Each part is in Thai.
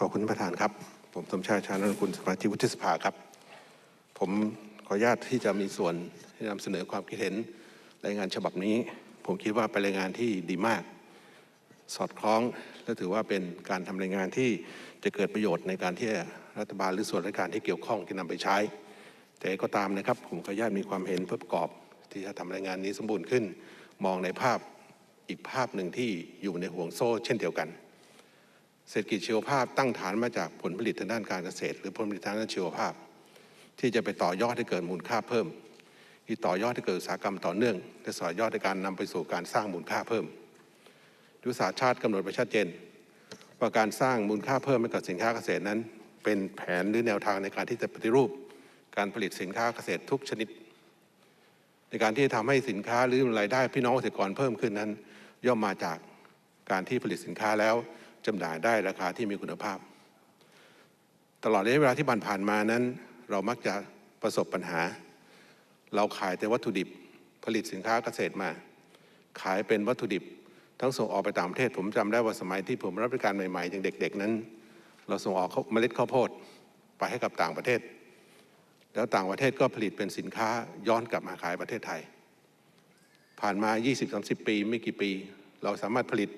ขอบคุณประธานครับ ผมสมชายชาญนกุลสมาชิกวุฒิสภาครับ ผมขออนุญาตที่จะมีส่วนที่นำเสนอความคิดเห็นรายงานฉบับนี้ ผมคิดว่าเป็นรายงานที่ดีมาก สอดคล้องและถือว่าเป็นการทำรายงานที่จะเกิดประโยชน์ในการที่รัฐบาลหรือส่วนราชการที่เกี่ยวข้องที่นำไปใช้ แต่ก็ตามนะครับ ผมขออนุญาตมีความเห็นเพื่อประกอบ ที่จะทำรายงานนี้สมบูรณ์ขึ้น มองในภาพอีกภาพหนึ่งที่อยู่ในห่วงโซ่เช่นเดียวกัน เศรษฐกิจชีวภาพตั้งฐานมาจากผลผลิตทางด้านการเกษตร หรือผลผลิตทางด้านชีวภาพ ที่จะไปต่อยอดให้เกิดมูลค่าเพิ่ม ที่ต่อยอดให้เกิดอุตสาหกรรมต่อเนื่อง และต่อยอดในการนำไปสู่การสร้างมูลค่าเพิ่มยุทธศาสตร์ชาติกำหนดไว้ชัดเจน ว่าการสร้างมูลค่าเพิ่มให้กับสินค้าเกษตรนั้น เป็นแผนหรือแนวทางในการที่จะปฏิรูป การผลิตสินค้าเกษตรทุกชนิด ในการที่จะทำให้สินค้าหรือรายได้พี่น้องเกษตรกรเพิ่มขึ้นนั้น ย่อมมาจากการที่ผลิตสินค้าแล้ว จำหน่ายได้ราคาที่มีคุณภาพ ตลอดระยะเวลาที่ผ่านมานั้น เรามักจะประสบปัญหา เราขายแต่วัตถุดิบผลิตสินค้าเกษตรมา ขายเป็นวัตถุดิบ ทั้งส่งออกไปต่างประเทศ ผมจำได้ว่าสมัยที่ผมรับราชการใหม่ๆยังเด็ก ๆ นั้น เราส่งออกเมล็ดข้าวโพดไปให้กับต่างประเทศ แล้วต่างประเทศก็ผลิตเป็นสินค้าย้อนกลับมาขายประเทศไทย ผ่านมา 20-30 ปีไม่กี่ปี เราสามารถผลิต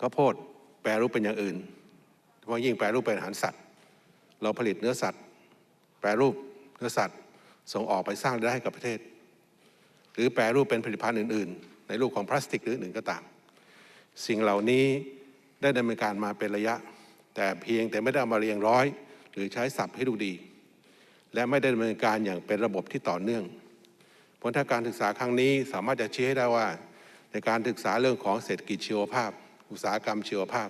ข้าวโพด รรูปเป็นอย่างอื่นเพราะยิ่งแปรรูปเป็นอาหารสัตว์ เราผลิตเนื้อสัตว์ แปรรูปเนื้อสัตว์ส่งออกไปสร้างรายได้ให้กับประเทศ หรือแปรรูปเป็นผลิตภัณฑ์อื่น ๆ ในรูปของพลาสติกหรืออื่นก็ตาม สิ่งเหล่านี้ได้ดำเนินการมาเป็นระยะ แต่เพียงแต่ไม่ได้มาเรียงร้อย หรือใช้ศัพท์ให้ดูดี และไม่ได้ดำเนินการอย่างเป็นระบบที่ต่อเนื่องผลทางการศึกษาครั้งนี้สามารถจะชี้ให้ได้ว่า ในการศึกษาเรื่องของเศรษฐกิจชีวภาพ อุตสาหกรรมชีวภาพ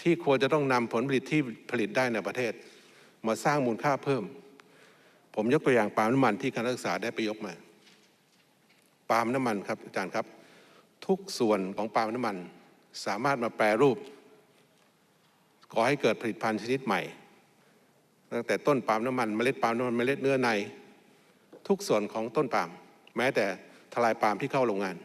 ที่ควรจะต้องนำผลผลิตที่ผลิตได้ในประเทศ มาสร้างมูลค่าเพิ่ม ผมยกตัวอย่างปาล์มน้ำมันที่การศึกษาได้ไปยกมาปาล์มน้ำมันครับอาจารย์ครับ ทุกส่วนของปาล์มน้ำมัน สามารถมาแปรรูปก่อให้เกิดผลิตภัณฑ์ชนิดใหม่ตั้งแต่ต้นปาล์มน้ำมันเมล็ดปาล์มน้ำมันเมล็ดเนื้อใน ทุกส่วนของต้นปาล์มแม้แต่ทลายปาล์มที่เข้าโรงงาน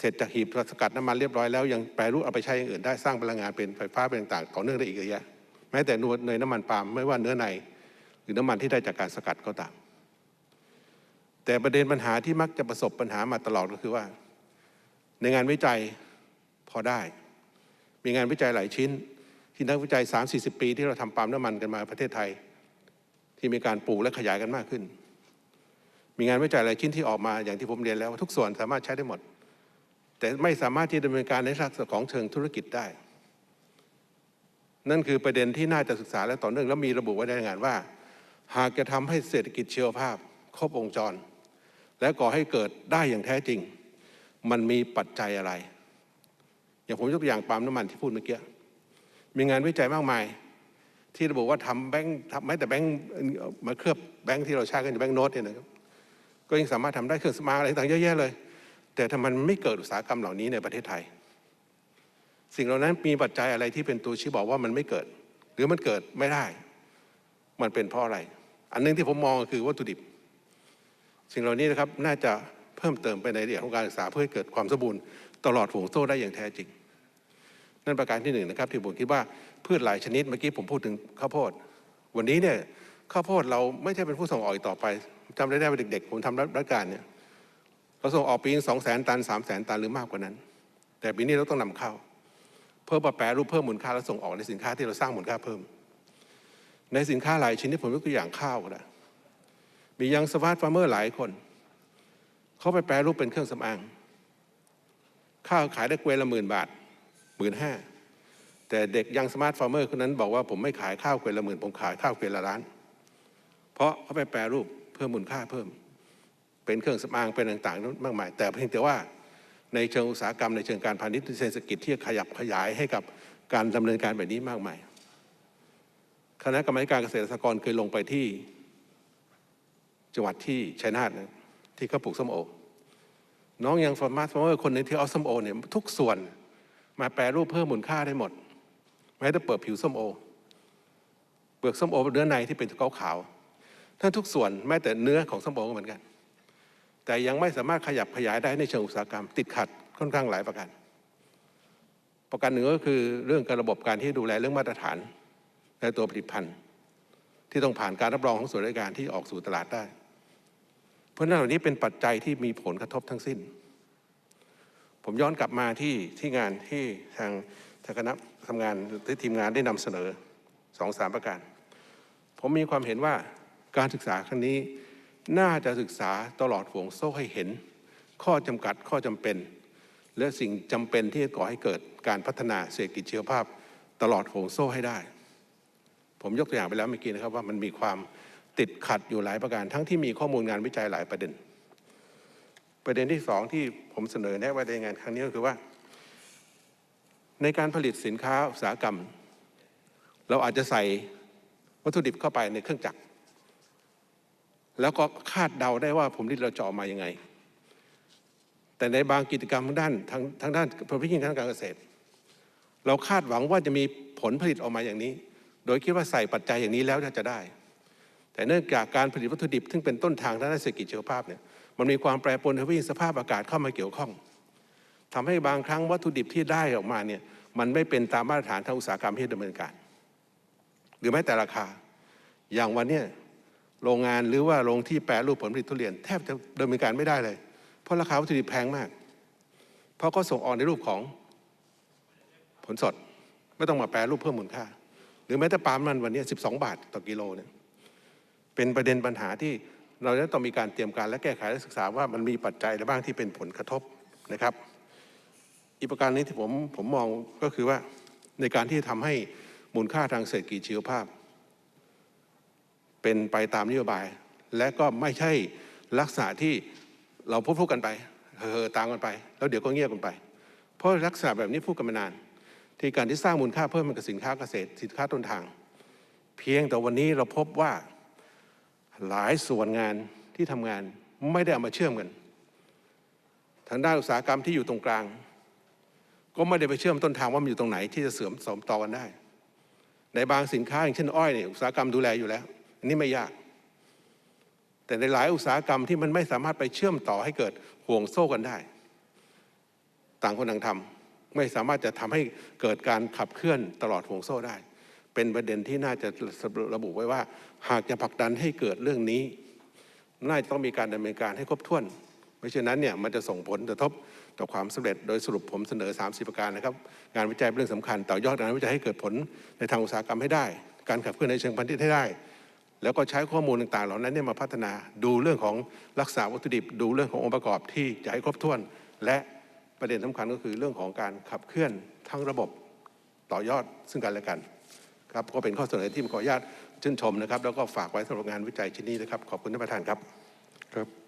เสร็จจากหีบสกัดน้ำมันเรียบร้อยแล้วยังแปรรูปเอาไปใช้อย่างอื่นได้สร้างพลังงานเป็นไฟฟ้าเป็นต่างๆต่อเนื่องได้อีกเยอะแยะแม้แต่เนยน้ำมันปาล์มไม่ว่าเนื้อในหรือน้ำมันที่ได้จากการสกัดก็ตาม แต่ประเด็นปัญหาที่มักจะประสบปัญหามาตลอดก็คือว่า ในงานวิจัยพอได้ มีงานวิจัยหลายชิ้น ที่นักวิจัย 3-40 ปี ที่เราทำปาล์มน้ำมันกันมาประเทศไทย ที่มีการปลูกและขยายกันมากขึ้น มีงานวิจัยหลายชิ้นที่ออกมาอย่างที่ผมเรียนแล้วทุกส่วนสามารถใช้ได้หมด แต่ไม่สามารถที่ดำเนินการในลักษณะของเชิงธุรกิจได้ นั่นคือประเด็นที่น่าจะศึกษาและต่อเนื่องและมีระบุไว้ในรายงานว่า หากจะทำให้เศรษฐกิจเชีวภาพ ครบวงจร และก่อให้เกิดได้อย่างแท้จริง มันมีปัจจัยอะไร อย่างผมยกตัวอย่างปาล์มน้ำมันที่พูดเมื่อกี้มีงานวิจัยมากมาย ที่ระบุว่าทำแบงค์ทำไม่แต่แบงค์มาเคลือบแบงค์ที่เราใช้กันแบงค์โน้ตเนี่ยนะครับก็ยังสามารถทำได้เครื่องสมางอะไรต่างเยอะแยะเลย แต่ทำไมมันไม่เกิดอุตสาหกรรมเหล่านี้ในประเทศไทย สิ่งเหล่านั้นมีปัจจัยอะไรที่เป็นตัวชี้บอกว่ามันไม่เกิด หรือมันเกิดไม่ได้ มันเป็นเพราะอะไร อันหนึงที่ผมมองก็คือวัตถุดิบ สิ่งเหล่านี้นะครับน่าจะเพิ่มเติมไปในเรื่องของการศึกษาเพื่อให้เกิดความสมบูรณ์ตลอดห่วงโซ่ได้อย่างแท้จริง นั่นประการที่หนึ่งนะครับที่ผมคิดว่าพืชหลายชนิดเมื่อกี้ผมพูดถึงข้าวโพดวันนี้เนี่ยข้าวโพดเราไม่ใช่เป็นผู้ส่งออกอีกต่อไปจำได้ได้ว่าเด็ก ๆ ผมทำรัฐการเนี่ย เราส่งออกปีนสองแสนตันสามแสนตันหรือมากกว่านั้น แต่ปีนี้เราต้องนำเข้า เพื่อมาแปรรูปเพิ่มมูลค่าและส่งออกในสินค้าที่เราสร้างมูลค่าเพิ่ม ในสินค้าหลายชิ้นิดผมยกตัวอย่างข้าวก็ได้มียังสมาร์ทฟาร์มเมอร์หลายคนเขาไปแปรรูปเป็นเครื่องสำอางข้าวขายได้เกวละหมื่นบาทหมื่นห้าแต่เด็กยังสมาร์ทฟาร์มเมอร์คนนั้นบอกว่าผมไม่ขายข้าวเกวละหมื่นผมขายข้าวเกวละล้าน เพราะเขาไปแปรรูปเพิ่มมูลค่าเพิ่ม เป็นเครื่องสำอางเป็นต่างๆมากมาย แต่เพียงแต่ว่าในเชิงอุตสาหกรรมในเชิงการพาณิชย์เศรษฐกิจที่ขยับขยายให้กับการดำเนินการแบบนี้มากมาย คณะกรรมการเกษตรกรเคยลงไปที่จังหวัดที่ชัยนาทนะที่เขาปลูกส้มโอ น้องยังฟาร์มาสฟาร์มเมอร์คนหนึงที่เอาส้มโอเนี่ยทุกส่วนมาแปรรูปเพิ่มมูลค่าได้หมด แม้แต่เปิดผิวส้มโอ เปลือกส้มโอเนื้อในที่เป็นขาวขาวๆท่านทุกส่วนแม้แต่เนื้อของส้มโอก็เหมือนกัน แต่ยังไม่สามารถขยับขยายได้ในเชิงอุตสาหกรรม ติดขัดค่อนข้างหลายประการ ประการหนึ่งก็คือเรื่องการระบบการที่ดูแลเรื่องมาตรฐานในตัวผลิตภัณฑ์ ที่ต้องผ่านการรับรองของส่วนราชการที่ออกสู่ตลาดได้ เพราะนั้นเหล่านี้เป็นปัจจัยที่มีผลกระทบทั้งสิ้น ผมย้อนกลับมาที่ที่งานที่ทางทางคณะทำงานหรือทีมงานได้นำเสนอสองสามประการ ผมมีความเห็นว่าการศึกษาครั้งนี้ น่าจะศึกษาตลอดห่วงโซ่ให้เห็น ข้อจำกัดข้อจำเป็น และสิ่งจำเป็นที่จะก่อให้เกิดการพัฒนาเศรษฐกิจชีวภาพ ตลอดห่วงโซ่ให้ได้ ผมยกตัวอย่างไปแล้วเมื่อกี้นะครับว่ามันมีความติดขัดอยู่หลายประการ ทั้งที่มีข้อมูลงานวิจัยหลายประเด็น ประเด็นที่สองที่ผมเสนอแนะไว้ในงานครั้งนี้ก็คือว่า ในการผลิตสินค้าอุตสาหกรรม เราอาจจะใส่วัตถุดิบเข้าไปในเครื่องจักร แล้วก็คาดเดาได้ว่าผมผลิตเราจะออกมายังไง แต่ในบางกิจกรรมทางด้านทางทางด้านผลผลิตทางการเกษตร เราคาดหวังว่าจะมีผลผลิตออกมาอย่างนี้ โดยคิดว่าใส่ปัจจัยอย่างนี้แล้วจะได้ แต่เนื่องจากการผลิตวัตถุดิบ ซึ่งเป็นต้นทางทางด้านเศรษฐกิจชีวภาพเนี่ยมันมีความแปรปรวนทวิสภาพอากาศเข้ามาเกี่ยวข้องทำให้บางครั้งวัตถุดิบที่ได้ออกมาเนี่ยมันไม่เป็นตามมาตรฐานทางอุตสาหกรรมที่ดำเนินการ หรือแม้แต่ราคา อย่างวันเนี้ย โรงงานหรือว่าโรงที่แปรรูปผลผลิตทุเรียน แทบจะดำเนินการไม่ได้เลย เพราะราคาวัตถุดิบแพงมาก เพราะก็ส่งออกในรูปของผลสด ไม่ต้องมาแปรรูปเพิ่มมูลค่า หรือแม้แต่ปาล์มมันวันนี้ 12 บาทต่อกิโลเนี่ยเป็นประเด็นปัญหาที่เราจะต้องมีการเตรียมการและแก้ไขและศึกษาว่ามันมีปัจจัยอะไรบ้างที่เป็นผลกระทบนะครับ อีกประการนี้ที่ผมผมมองก็คือว่าในการที่ทำให้มูลค่าทางเศรษฐกิจชีวภาพ เป็นไปตามนโยบาย และก็ไม่ใช่ลักษณะที่เราพูดพูดกันไปเฮอตามกันไป แล้วเดี๋ยวก็เงียบกันไป เพราะลักษณะแบบนี้พูดกันมานาน ที่การที่สร้างมูลค่าเพิ่มมันกับสินค้าเกษตรสินค้าต้นทาง เพียงแต่วันนี้เราพบว่าหลายส่วนงานที่ทำงานไม่ได้เอามาเชื่อมกัน ทางด้านอุตสาหกรรมที่อยู่ตรงกลาง ก็ไม่ได้ไปเชื่อมต้นทางว่ามันอยู่ตรงไหนที่จะเสริมสมต่อกันได้ ในบางสินค้าอย่างเช่นอ้อยเนี่ยอุตสาหกรรมดูแลอยู่แล้ว อันนี้ไม่ยาก แต่ในหลายอุตสาหกรรมที่มันไม่สามารถไปเชื่อมต่อให้เกิดห่วงโซ่กันได้ ต่างคนต่างทำไม่สามารถจะทำให้เกิดการขับเคลื่อนตลอดห่วงโซ่ได้ เป็นประเด็นที่น่าจะระบุไว้ว่า หากจะผลักดันให้เกิดเรื่องนี้น่าจะต้องมีการดำเนินการให้ครบถ้วนไม่เช่นนั้นเนี่ยมันจะส่งผลกระทบต่อความสำเร็จโดยสรุปผมเสนอ 30 ประการนะครับ งานวิจัยเป็นเรื่องสำคัญ ต่อยอดงานวิจัยให้เกิดผลในทางอุตสาหกรรมให้ได้ การขับเคลื่อนในเชิงพาณิชย์ให้ได้ แล้วก็ใช้ข้อมูลต่างๆ เหล่านั้นเนี่ยมาพัฒนาดูเรื่องของรักษาวัตถุดิบ ดูเรื่องขององค์ประกอบที่จะให้ครบถ้วน และประเด็นสำคัญก็คือเรื่องของการขับเคลื่อนทั้งระบบต่อยอดซึ่งกันและกันครับก็เป็นข้อเสนอที่ผมขออนุญาตชื่นชมนะครับ แล้วก็ฝากไว้สำหรับงานวิจัยชิ้นนี้นะครับ ขอบคุณท่านประธานครับครับ